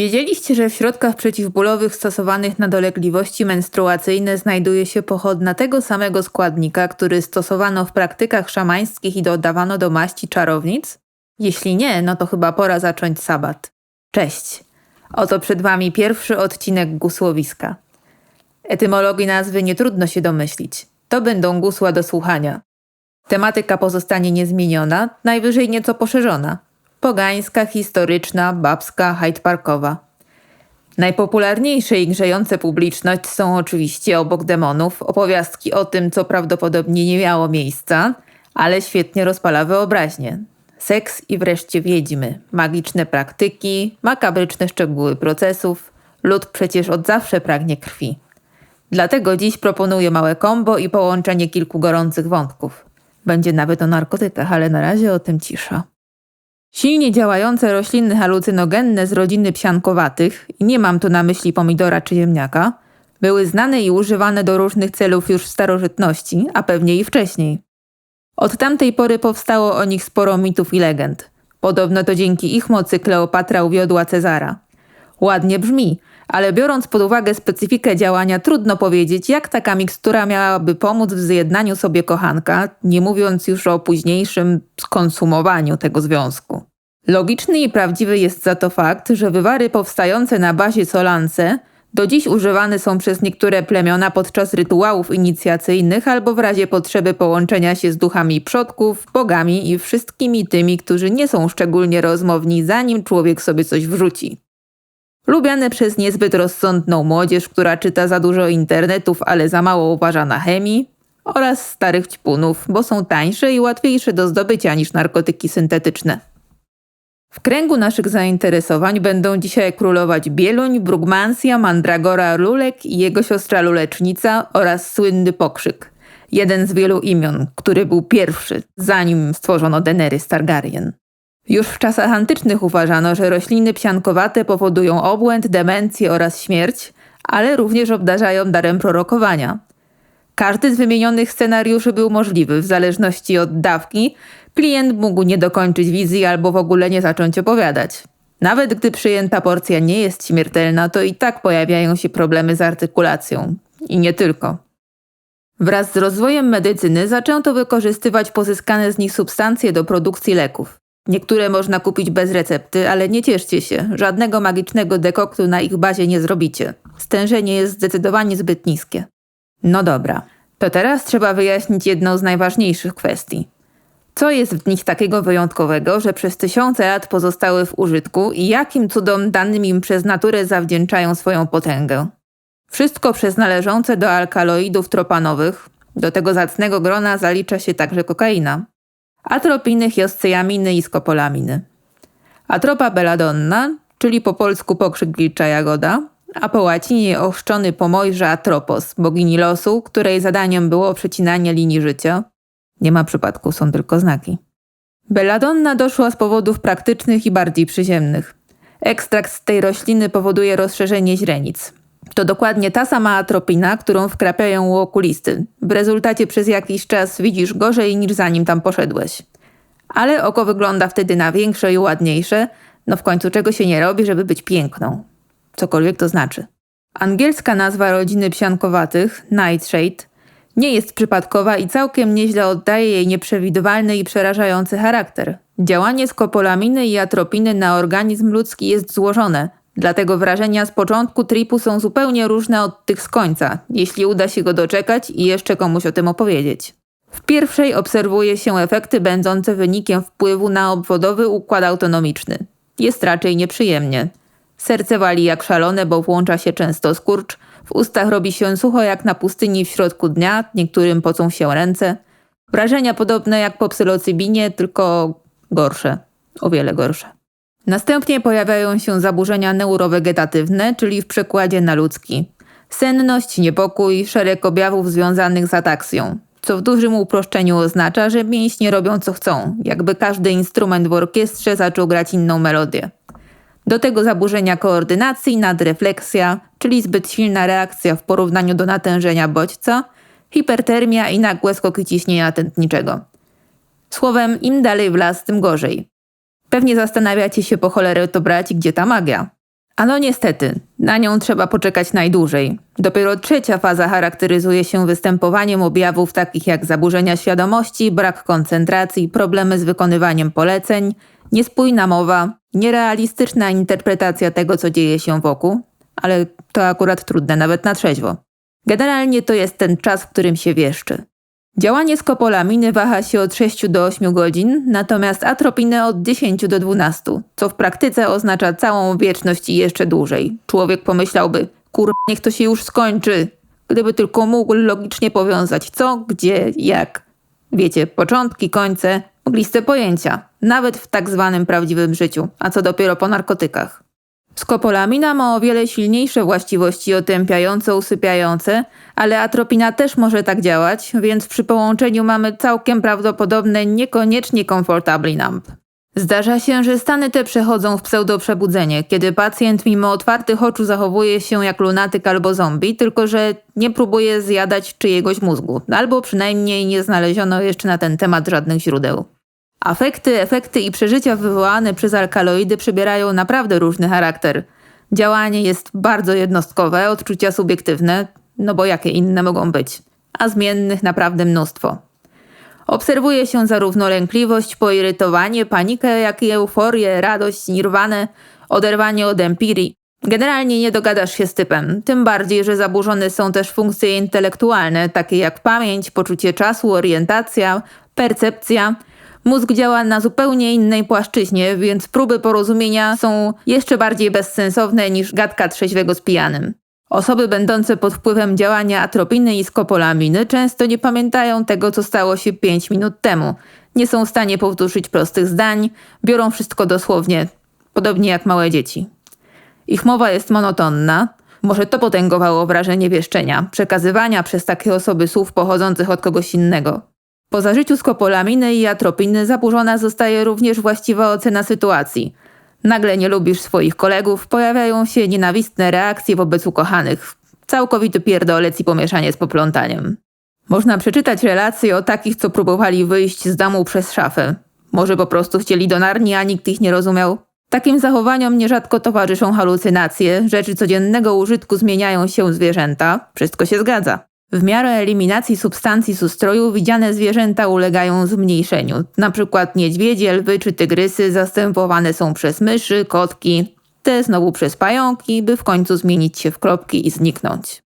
Wiedzieliście, że w środkach przeciwbólowych stosowanych na dolegliwości menstruacyjne znajduje się pochodna tego samego składnika, który stosowano w praktykach szamańskich i dodawano do maści czarownic? Jeśli nie, no to chyba pora zacząć sabat. Cześć! Oto przed Wami pierwszy odcinek gusłowiska. Etymologii nazwy nie trudno się domyślić. To będą gusła do słuchania. Tematyka pozostanie niezmieniona, najwyżej nieco poszerzona – pogańska, historyczna, babska, Hyde Parkowa. Najpopularniejsze i grzejące publiczność są oczywiście obok demonów opowiastki o tym, co prawdopodobnie nie miało miejsca, ale świetnie rozpala wyobraźnię. Seks i wreszcie wiedźmy, magiczne praktyki, makabryczne szczegóły procesów. Lud przecież od zawsze pragnie krwi. Dlatego dziś proponuję małe kombo i połączenie kilku gorących wątków. Będzie nawet o narkotykach, ale na razie o tym cisza. Silnie działające rośliny halucynogenne z rodziny psiankowatych, nie mam tu na myśli pomidora czy ziemniaka, były znane i używane do różnych celów już w starożytności, a pewnie i wcześniej. Od tamtej pory powstało o nich sporo mitów i legend. Podobno to dzięki ich mocy Kleopatra uwiodła Cezara. Ładnie brzmi, ale biorąc pod uwagę specyfikę działania, trudno powiedzieć, jak taka mikstura miałaby pomóc w zjednaniu sobie kochanka, nie mówiąc już o późniejszym skonsumowaniu tego związku. Logiczny i prawdziwy jest za to fakt, że wywary powstające na bazie solance do dziś używane są przez niektóre plemiona podczas rytuałów inicjacyjnych albo w razie potrzeby połączenia się z duchami przodków, bogami i wszystkimi tymi, którzy nie są szczególnie rozmowni, zanim człowiek sobie coś wrzuci. Lubiane przez niezbyt rozsądną młodzież, która czyta za dużo internetów, ale za mało uważa na chemii, oraz starych ćpunów, bo są tańsze i łatwiejsze do zdobycia niż narkotyki syntetyczne. W kręgu naszych zainteresowań będą dzisiaj królować Bieluń, Brugmansja, Mandragora Lulek i jego siostra Lulecznica oraz słynny Pokrzyk. Jeden z wielu imion, który był pierwszy, zanim stworzono Daenerys Targaryen. Już w czasach antycznych uważano, że rośliny psiankowate powodują obłęd, demencję oraz śmierć, ale również obdarzają darem prorokowania. Każdy z wymienionych scenariuszy był możliwy w zależności od dawki. Klient mógł nie dokończyć wizji albo w ogóle nie zacząć opowiadać. Nawet gdy przyjęta porcja nie jest śmiertelna, to i tak pojawiają się problemy z artykulacją. I nie tylko. Wraz z rozwojem medycyny zaczęto wykorzystywać pozyskane z nich substancje do produkcji leków. Niektóre można kupić bez recepty, ale nie cieszcie się, żadnego magicznego dekoktu na ich bazie nie zrobicie. Stężenie jest zdecydowanie zbyt niskie. No dobra, to teraz trzeba wyjaśnić jedną z najważniejszych kwestii. Co jest w nich takiego wyjątkowego, że przez tysiące lat pozostały w użytku i jakim cudom danym im przez naturę zawdzięczają swoją potęgę? Wszystko przez należące do alkaloidów tropanowych, do tego zacnego grona zalicza się także kokaina atropiny, hioscyaminy i skopolaminy. Atropa belladonna, czyli po polsku pokrzyk wilcza jagoda, a po łacinie ochrzczony pomojże Atropos, bogini losu, której zadaniem było przecinanie linii życia. Nie ma przypadku, są tylko znaki. Belladonna doszła z powodów praktycznych i bardziej przyziemnych. Ekstrakt z tej rośliny powoduje rozszerzenie źrenic. To dokładnie ta sama atropina, którą wkrapiają u okulisty. W rezultacie przez jakiś czas widzisz gorzej niż zanim tam poszedłeś. Ale oko wygląda wtedy na większe i ładniejsze, no w końcu czego się nie robi, żeby być piękną. Cokolwiek to znaczy. Angielska nazwa rodziny psiankowatych, Nightshade, nie jest przypadkowa i całkiem nieźle oddaje jej nieprzewidywalny i przerażający charakter. Działanie skopolaminy i atropiny na organizm ludzki jest złożone – Dlatego wrażenia z początku tripu są zupełnie różne od tych z końca, jeśli uda się go doczekać i jeszcze komuś o tym opowiedzieć. W pierwszej obserwuje się efekty będące wynikiem wpływu na obwodowy układ autonomiczny. Jest raczej nieprzyjemnie. Serce wali jak szalone, bo włącza się często skurcz, w ustach robi się sucho jak na pustyni w środku dnia, niektórym pocą się ręce. Wrażenia podobne jak po psylocybinie, tylko gorsze. O wiele gorsze. Następnie pojawiają się zaburzenia neurowegetatywne, czyli w przekładzie na ludzki. Senność, niepokój, szereg objawów związanych z ataksją, co w dużym uproszczeniu oznacza, że mięśnie robią co chcą, jakby każdy instrument w orkiestrze zaczął grać inną melodię. Do tego zaburzenia koordynacji, nadrefleksja, czyli zbyt silna reakcja w porównaniu do natężenia bodźca, hipertermia i nagłe skoki ciśnienia tętniczego. Słowem, im dalej w las, tym gorzej. Pewnie zastanawiacie się po cholerę to brać, gdzie ta magia. A no niestety, na nią trzeba poczekać najdłużej. Dopiero trzecia faza charakteryzuje się występowaniem objawów takich jak zaburzenia świadomości, brak koncentracji, problemy z wykonywaniem poleceń, niespójna mowa, nierealistyczna interpretacja tego, co dzieje się wokół, ale to akurat trudne nawet na trzeźwo. Generalnie to jest ten czas, w którym się wieszczy. Działanie skopolaminy waha się od 6 do 8 godzin, natomiast atropiny od 10 do 12, co w praktyce oznacza całą wieczność i jeszcze dłużej. Człowiek pomyślałby, kur, niech to się już skończy, gdyby tylko mógł logicznie powiązać co, gdzie, jak. Wiecie, początki, końce, mogliste pojęcia, nawet w tak zwanym prawdziwym życiu, a co dopiero po narkotykach. Skopolamina ma o wiele silniejsze właściwości otępiające, usypiające, ale atropina też może tak działać, więc przy połączeniu mamy całkiem prawdopodobne niekoniecznie comfortably numb. Zdarza się, że stany te przechodzą w pseudoprzebudzenie, kiedy pacjent mimo otwartych oczu zachowuje się jak lunatyk albo zombie, tylko że nie próbuje zjadać czyjegoś mózgu, albo przynajmniej nie znaleziono jeszcze na ten temat żadnych źródeł. Afekty, efekty i przeżycia wywołane przez alkaloidy przybierają naprawdę różny charakter. Działanie jest bardzo jednostkowe, odczucia subiektywne, no bo jakie inne mogą być, a zmiennych naprawdę mnóstwo. Obserwuje się zarówno lękliwość, poirytowanie, panikę, jak i euforię, radość, nirwanę, oderwanie od empirii. Generalnie nie dogadasz się z typem, tym bardziej, że zaburzone są też funkcje intelektualne, takie jak pamięć, poczucie czasu, orientacja, percepcja – Mózg działa na zupełnie innej płaszczyźnie, więc próby porozumienia są jeszcze bardziej bezsensowne niż gadka trzeźwego z pijanym. Osoby będące pod wpływem działania atropiny i skopolaminy często nie pamiętają tego, co stało się 5 minut temu. Nie są w stanie powtórzyć prostych zdań, biorą wszystko dosłownie, podobnie jak małe dzieci. Ich mowa jest monotonna, może to potęgowało wrażenie wieszczenia, przekazywania przez takie osoby słów pochodzących od kogoś innego. Po zażyciu skopolaminy i atropiny zaburzona zostaje również właściwa ocena sytuacji. Nagle nie lubisz swoich kolegów, pojawiają się nienawistne reakcje wobec ukochanych. Całkowity pierdolec i pomieszanie z poplątaniem. Można przeczytać relacje o takich, co próbowali wyjść z domu przez szafę. Może po prostu chcieli do Narni, a nikt ich nie rozumiał. Takim zachowaniom nierzadko towarzyszą halucynacje, rzeczy codziennego użytku zmieniają się zwierzęta. Wszystko się zgadza. W miarę eliminacji substancji z ustroju widziane zwierzęta ulegają zmniejszeniu. Na przykład niedźwiedzie, lwy czy tygrysy zastępowane są przez myszy, kotki, te znowu przez pająki, by w końcu zmienić się w kropki i zniknąć.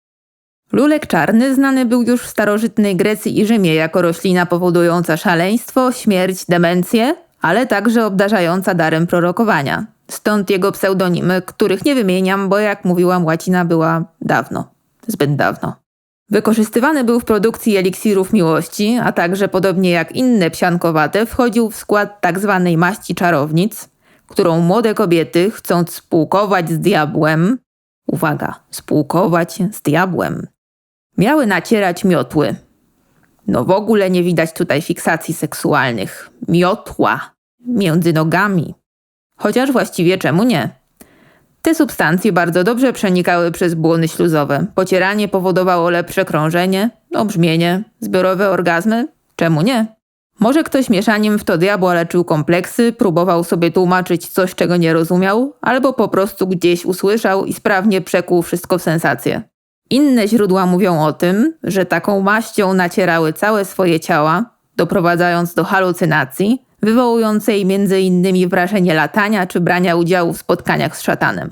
Lulek czarny znany był już w starożytnej Grecji i Rzymie jako roślina powodująca szaleństwo, śmierć, demencję, ale także obdarzająca darem prorokowania. Stąd jego pseudonimy, których nie wymieniam, bo jak mówiłam, łacina była dawno, zbyt dawno. Wykorzystywany był w produkcji eliksirów miłości, a także podobnie jak inne psiankowate wchodził w skład tzw. Tak maści czarownic, którą młode kobiety, chcąc spółkować z diabłem, uwaga, spółkować z diabłem, miały nacierać miotły. No w ogóle nie widać tutaj fiksacji seksualnych. Miotła między nogami. Chociaż właściwie czemu nie? Te substancje bardzo dobrze przenikały przez błony śluzowe. Pocieranie powodowało lepsze krążenie, obrzmienie, zbiorowe orgazmy. Czemu nie? Może ktoś mieszaniem w to diabła leczył kompleksy, próbował sobie tłumaczyć coś, czego nie rozumiał, albo po prostu gdzieś usłyszał i sprawnie przekuł wszystko w sensację. Inne źródła mówią o tym, że taką maścią nacierały całe swoje ciała, doprowadzając do halucynacji, wywołującej m.in. wrażenie latania czy brania udziału w spotkaniach z szatanem.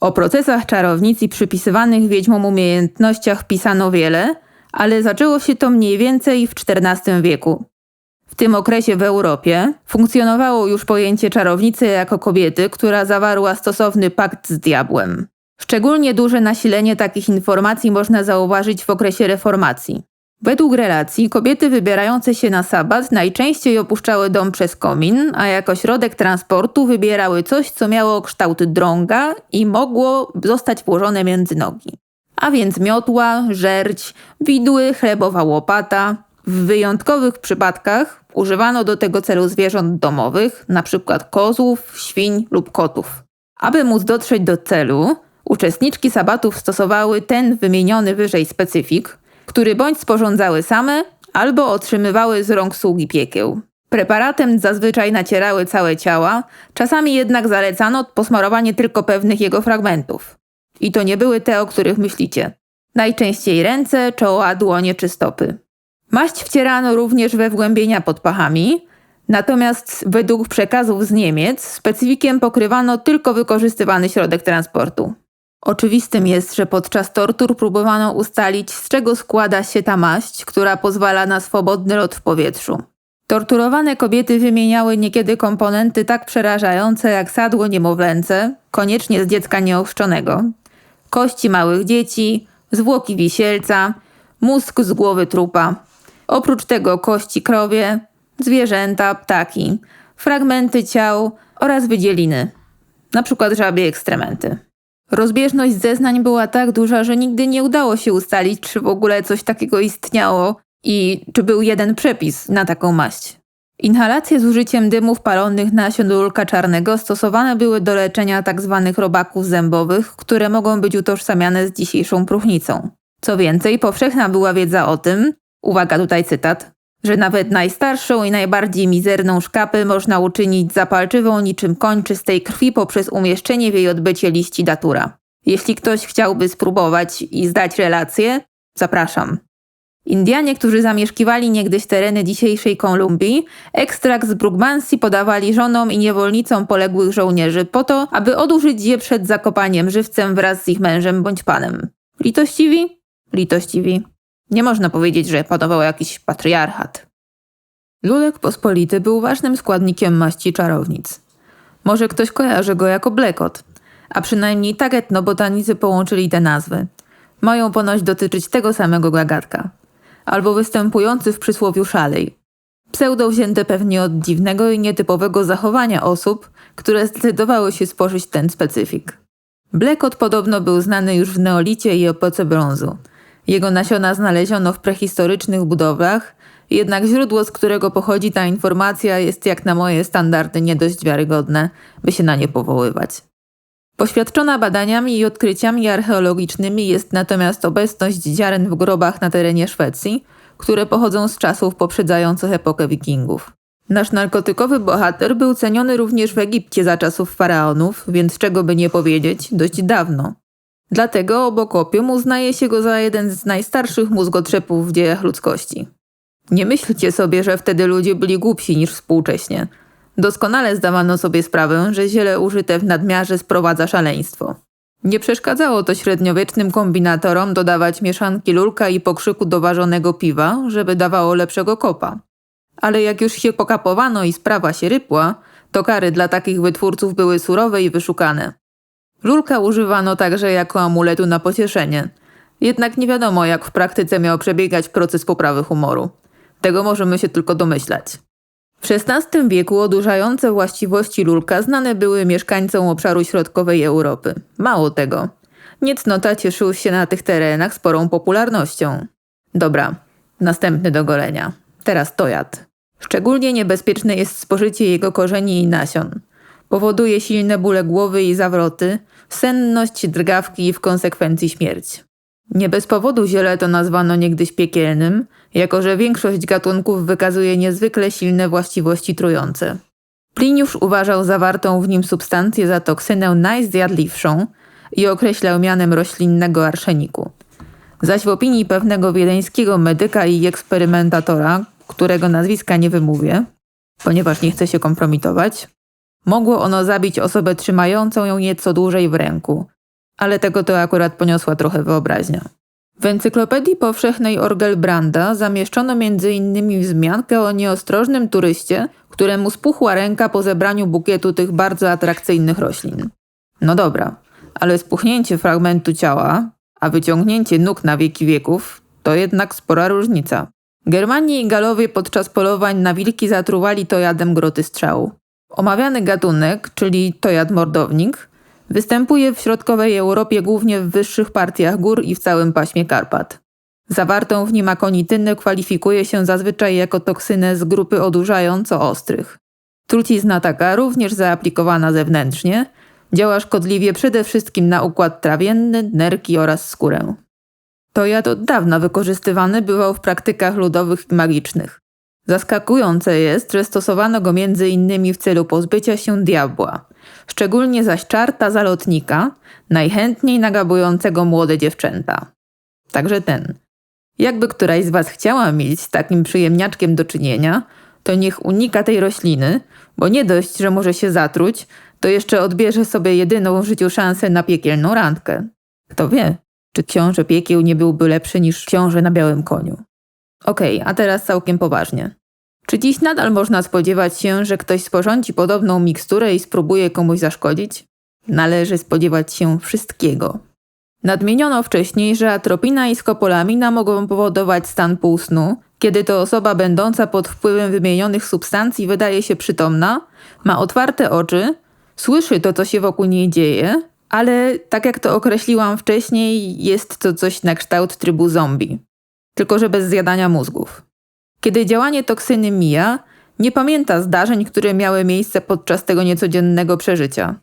O procesach czarownicy przypisywanych wiedźmom umiejętnościach pisano wiele, ale zaczęło się to mniej więcej w XIV wieku. W tym okresie w Europie funkcjonowało już pojęcie czarownicy jako kobiety, która zawarła stosowny pakt z diabłem. Szczególnie duże nasilenie takich informacji można zauważyć w okresie reformacji. Według relacji kobiety wybierające się na sabat najczęściej opuszczały dom przez komin, a jako środek transportu wybierały coś, co miało kształt drąga i mogło zostać włożone między nogi. A więc miotła, żerć, widły, chlebowa łopata. W wyjątkowych przypadkach używano do tego celu zwierząt domowych, np. kozłów, świń lub kotów. Aby móc dotrzeć do celu, uczestniczki sabatów stosowały ten wymieniony wyżej specyfik – który bądź sporządzały same, albo otrzymywały z rąk sługi piekieł. Preparatem zazwyczaj nacierały całe ciała, czasami jednak zalecano posmarowanie tylko pewnych jego fragmentów. I to nie były te, o których myślicie. Najczęściej ręce, czoła, dłonie czy stopy. Maść wcierano również we wgłębienia pod pachami, natomiast według przekazów z Niemiec specyfikiem pokrywano tylko wykorzystywany środek transportu. Oczywistym jest, że podczas tortur próbowano ustalić, z czego składa się ta maść, która pozwala na swobodny lot w powietrzu. Torturowane kobiety wymieniały niekiedy komponenty tak przerażające jak sadło niemowlęce, koniecznie z dziecka nieochrzczonego, kości małych dzieci, zwłoki wisielca, mózg z głowy trupa. Oprócz tego kości krowie, zwierzęta, ptaki, fragmenty ciał oraz wydzieliny, np. żabie ekstrementy. Rozbieżność zeznań była tak duża, że nigdy nie udało się ustalić, czy w ogóle coś takiego istniało i czy był jeden przepis na taką maść. Inhalacje z użyciem dymów palonych nasion lulka czarnego stosowane były do leczenia tzw. Tak robaków zębowych, które mogą być utożsamiane z dzisiejszą próchnicą. Co więcej, powszechna była wiedza o tym, uwaga tutaj cytat, że nawet najstarszą i najbardziej mizerną szkapę można uczynić zapalczywą niczym koń czystej krwi poprzez umieszczenie w jej odbycie liści datura. Jeśli ktoś chciałby spróbować i zdać relację, zapraszam. Indianie, którzy zamieszkiwali niegdyś tereny dzisiejszej Kolumbii, ekstrakt z Brugmansi podawali żonom i niewolnicom poległych żołnierzy po to, aby odurzyć je przed zakopaniem żywcem wraz z ich mężem bądź panem. Litościwi? Litościwi. Nie można powiedzieć, że panował jakiś patriarchat. Lulek pospolity był ważnym składnikiem maści czarownic. Może ktoś kojarzy go jako blekot, a przynajmniej tak etnobotanicy połączyli te nazwy. Mają ponoć dotyczyć tego samego gagatka albo występujący w przysłowiu szalej. Pseudo wzięte pewnie od dziwnego i nietypowego zachowania osób, które zdecydowały się spożyć ten specyfik. Blekot podobno był znany już w neolicie i epoce brązu. Jego nasiona znaleziono w prehistorycznych budowlach, jednak źródło, z którego pochodzi ta informacja, jest jak na moje standardy nie dość wiarygodne, by się na nie powoływać. Poświadczona badaniami i odkryciami archeologicznymi jest natomiast obecność ziaren w grobach na terenie Szwecji, które pochodzą z czasów poprzedzających epokę wikingów. Nasz narkotykowy bohater był ceniony również w Egipcie za czasów faraonów, więc czego by nie powiedzieć, dość dawno. Dlatego obok opium uznaje się go za jeden z najstarszych mózgotrzepów w dziejach ludzkości. Nie myślcie sobie, że wtedy ludzie byli głupsi niż współcześnie – Doskonale zdawano sobie sprawę, że ziele użyte w nadmiarze sprowadza szaleństwo. Nie przeszkadzało to średniowiecznym kombinatorom dodawać mieszanki lulka i pokrzyku do ważonego piwa, żeby dawało lepszego kopa. Ale jak już się pokapowano i sprawa się rypła, to kary dla takich wytwórców były surowe i wyszukane. Lulka używano także jako amuletu na pocieszenie. Jednak nie wiadomo, jak w praktyce miał przebiegać proces poprawy humoru. Tego możemy się tylko domyślać. W XVI wieku odurzające właściwości lulka znane były mieszkańcom obszaru środkowej Europy. Mało tego. Niecnota cieszył się na tych terenach sporą popularnością. Dobra, następny do golenia. Teraz tojad. Szczególnie niebezpieczne jest spożycie jego korzeni i nasion. Powoduje silne bóle głowy i zawroty, senność, drgawki i w konsekwencji śmierć. Nie bez powodu ziele to nazwano niegdyś piekielnym, jako że większość gatunków wykazuje niezwykle silne właściwości trujące. Pliniusz uważał zawartą w nim substancję za toksynę najzjadliwszą i określał mianem roślinnego arszeniku. Zaś w opinii pewnego wiedeńskiego medyka i eksperymentatora, którego nazwiska nie wymówię, ponieważ nie chce się kompromitować, mogło ono zabić osobę trzymającą ją nieco dłużej w ręku, ale tego to akurat poniosła trochę wyobraźnia. W Encyklopedii Powszechnej Orgelbranda zamieszczono m.in. wzmiankę o nieostrożnym turyście, któremu spuchła ręka po zebraniu bukietu tych bardzo atrakcyjnych roślin. No dobra, ale spuchnięcie fragmentu ciała, a wyciągnięcie nóg na wieki wieków, to jednak spora różnica. Germanie i Galowie podczas polowań na wilki zatruwali to jadem groty strzału. Omawiany gatunek, czyli tojad mordownik, Występuje w środkowej Europie głównie w wyższych partiach gór i w całym paśmie Karpat. Zawartą w nim akonitynę kwalifikuje się zazwyczaj jako toksynę z grupy odurzająco ostrych. Trucizna taka, również zaaplikowana zewnętrznie, działa szkodliwie przede wszystkim na układ trawienny, nerki oraz skórę. To jad od dawna wykorzystywany bywał w praktykach ludowych i magicznych. Zaskakujące jest, że stosowano go innymi w celu pozbycia się diabła, szczególnie zaś czarta zalotnika, najchętniej nagabującego młode dziewczęta. Także ten. Jakby któraś z Was chciała mieć z takim przyjemniaczkiem do czynienia, to niech unika tej rośliny, bo nie dość, że może się zatruć, to jeszcze odbierze sobie jedyną w życiu szansę na piekielną randkę. Kto wie, czy książę piekieł nie byłby lepszy niż książę na białym koniu. Okej, okay, a teraz całkiem poważnie. Czy dziś nadal można spodziewać się, że ktoś sporządzi podobną miksturę i spróbuje komuś zaszkodzić? Należy spodziewać się wszystkiego. Nadmieniono wcześniej, że atropina i skopolamina mogą powodować stan półsnu, kiedy to osoba będąca pod wpływem wymienionych substancji wydaje się przytomna, ma otwarte oczy, słyszy to, co się wokół niej dzieje, ale tak jak to określiłam wcześniej, jest to coś na kształt trybu zombie. Tylko, że bez zjadania mózgów. Kiedy działanie toksyny mija, nie pamięta zdarzeń, które miały miejsce podczas tego niecodziennego przeżycia.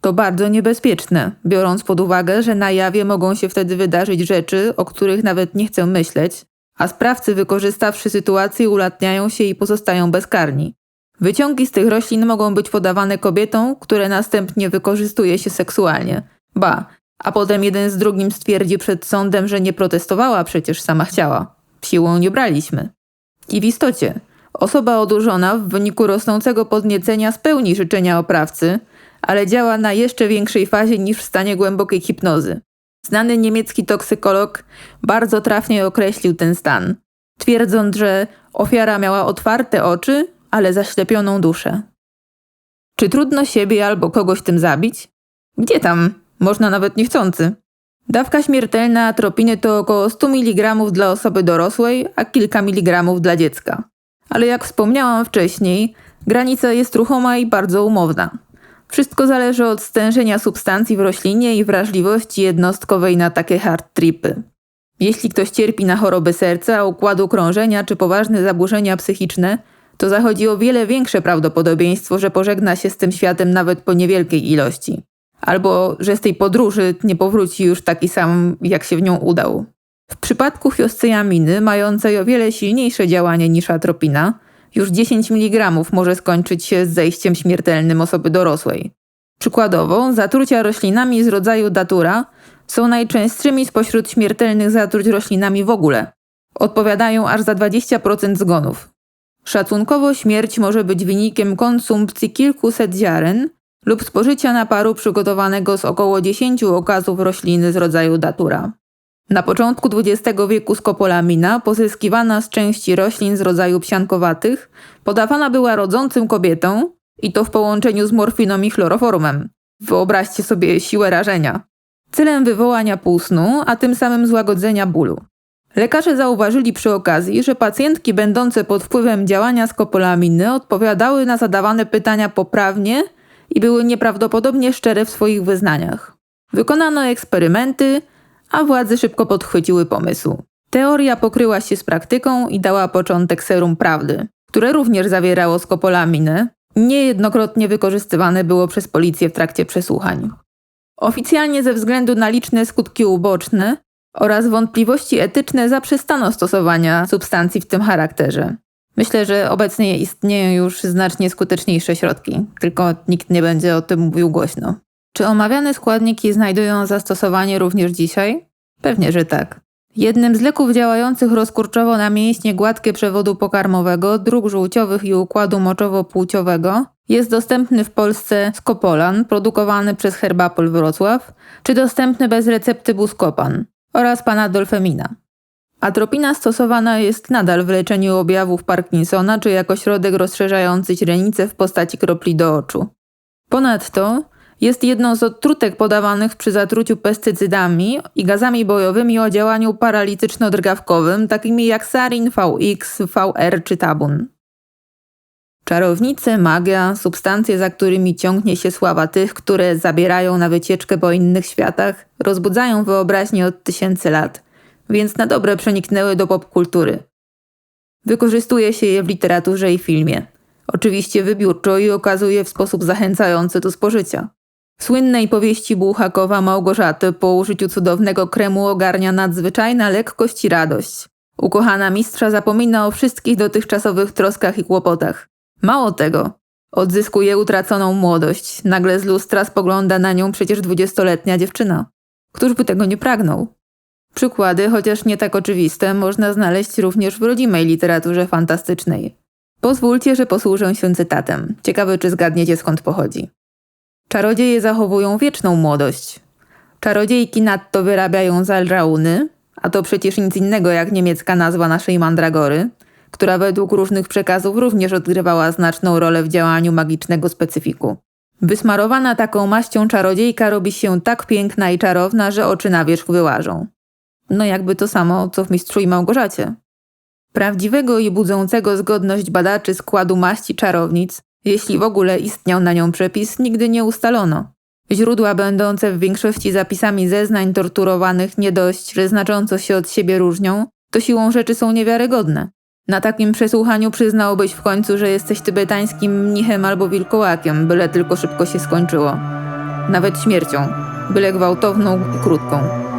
To bardzo niebezpieczne, biorąc pod uwagę, że na jawie mogą się wtedy wydarzyć rzeczy, o których nawet nie chcę myśleć, a sprawcy wykorzystawszy sytuację ulatniają się i pozostają bezkarni. Wyciągi z tych roślin mogą być podawane kobietom, które następnie wykorzystuje się seksualnie. Ba, a potem jeden z drugim stwierdzi przed sądem, że nie protestowała, przecież sama chciała. Siłą nie braliśmy. I w istocie, osoba odurzona w wyniku rosnącego podniecenia spełni życzenia oprawcy, ale działa na jeszcze większej fazie niż w stanie głębokiej hipnozy. Znany niemiecki toksykolog bardzo trafnie określił ten stan, twierdząc, że ofiara miała otwarte oczy, ale zaślepioną duszę. Czy trudno siebie albo kogoś tym zabić? Gdzie tam? Można nawet niechcący. Dawka śmiertelna atropiny to około 100 mg dla osoby dorosłej, a kilka miligramów dla dziecka. Ale jak wspomniałam wcześniej, granica jest ruchoma i bardzo umowna. Wszystko zależy od stężenia substancji w roślinie i wrażliwości jednostkowej na takie hard tripy. Jeśli ktoś cierpi na choroby serca, układu krążenia czy poważne zaburzenia psychiczne, to zachodzi o wiele większe prawdopodobieństwo, że pożegna się z tym światem nawet po niewielkiej ilości. Albo że z tej podróży nie powróci już taki sam, jak się w nią udał. W przypadku hioscyaminy, mającej o wiele silniejsze działanie niż atropina, już 10 mg może skończyć się z zejściem śmiertelnym osoby dorosłej. Przykładowo, zatrucia roślinami z rodzaju datura są najczęstszymi spośród śmiertelnych zatruć roślinami w ogóle. Odpowiadają aż za 20% zgonów. Szacunkowo śmierć może być wynikiem konsumpcji kilkuset ziaren lub spożycia naparu przygotowanego z około 10 okazów rośliny z rodzaju datura. Na początku XX wieku skopolamina, pozyskiwana z części roślin z rodzaju psiankowatych, podawana była rodzącym kobietom i to w połączeniu z morfiną i chloroformem. Wyobraźcie sobie siłę rażenia. Celem wywołania półsnu, a tym samym złagodzenia bólu. Lekarze zauważyli przy okazji, że pacjentki będące pod wpływem działania skopolaminy odpowiadały na zadawane pytania poprawnie i były nieprawdopodobnie szczere w swoich wyznaniach. Wykonano eksperymenty, a władze szybko podchwyciły pomysł. Teoria pokryła się z praktyką i dała początek serum prawdy, które również zawierało skopolaminę, niejednokrotnie wykorzystywane było przez policję w trakcie przesłuchań. Oficjalnie ze względu na liczne skutki uboczne oraz wątpliwości etyczne zaprzestano stosowania substancji w tym charakterze. Myślę, że obecnie istnieją już znacznie skuteczniejsze środki, tylko nikt nie będzie o tym mówił głośno. Czy omawiane składniki znajdują zastosowanie również dzisiaj? Pewnie, że tak. Jednym z leków działających rozkurczowo na mięśnie gładkie przewodu pokarmowego, dróg żółciowych i układu moczowo-płciowego jest dostępny w Polsce Skopolan, produkowany przez Herbapol Wrocław, czy dostępny bez recepty Buscopan oraz Panadolfemina. Atropina stosowana jest nadal w leczeniu objawów Parkinsona czy jako środek rozszerzający źrenicę w postaci kropli do oczu. Ponadto jest jedną z odtrutek podawanych przy zatruciu pestycydami i gazami bojowymi o działaniu paralityczno-drgawkowym, takimi jak sarin, VX, VR czy tabun. Czarownice, magia, substancje, za którymi ciągnie się sława tych, które zabierają na wycieczkę po innych światach, rozbudzają wyobraźnię od tysięcy lat, więc na dobre przeniknęły do popkultury. Wykorzystuje się je w literaturze i filmie. Oczywiście wybiórczo i okazuje w sposób zachęcający do spożycia. W słynnej powieści Bułhakowa Małgorzaty po użyciu cudownego kremu ogarnia nadzwyczajna lekkość i radość. Ukochana mistrza zapomina o wszystkich dotychczasowych troskach i kłopotach. Mało tego, odzyskuje utraconą młodość. Nagle z lustra spogląda na nią przecież dwudziestoletnia dziewczyna. Któż by tego nie pragnął? Przykłady, chociaż nie tak oczywiste, można znaleźć również w rodzimej literaturze fantastycznej. Pozwólcie, że posłużę się cytatem. Ciekawe, czy zgadniecie skąd pochodzi. Czarodzieje zachowują wieczną młodość. Czarodziejki nadto wyrabiają zalrauny, a to przecież nic innego jak niemiecka nazwa naszej mandragory, która według różnych przekazów również odgrywała znaczną rolę w działaniu magicznego specyfiku. Wysmarowana taką maścią czarodziejka robi się tak piękna i czarowna, że oczy na wierzch wyłażą. No jakby to samo, co w Mistrzu i Małgorzacie. Prawdziwego i budzącego zgodność badaczy składu maści czarownic, jeśli w ogóle istniał na nią przepis, nigdy nie ustalono. Źródła będące w większości zapisami zeznań torturowanych nie dość, że znacząco się od siebie różnią, to siłą rzeczy są niewiarygodne. Na takim przesłuchaniu przyznałobyś w końcu, że jesteś tybetańskim mnichem albo wilkołakiem, byle tylko szybko się skończyło. Nawet śmiercią, byle gwałtowną i krótką.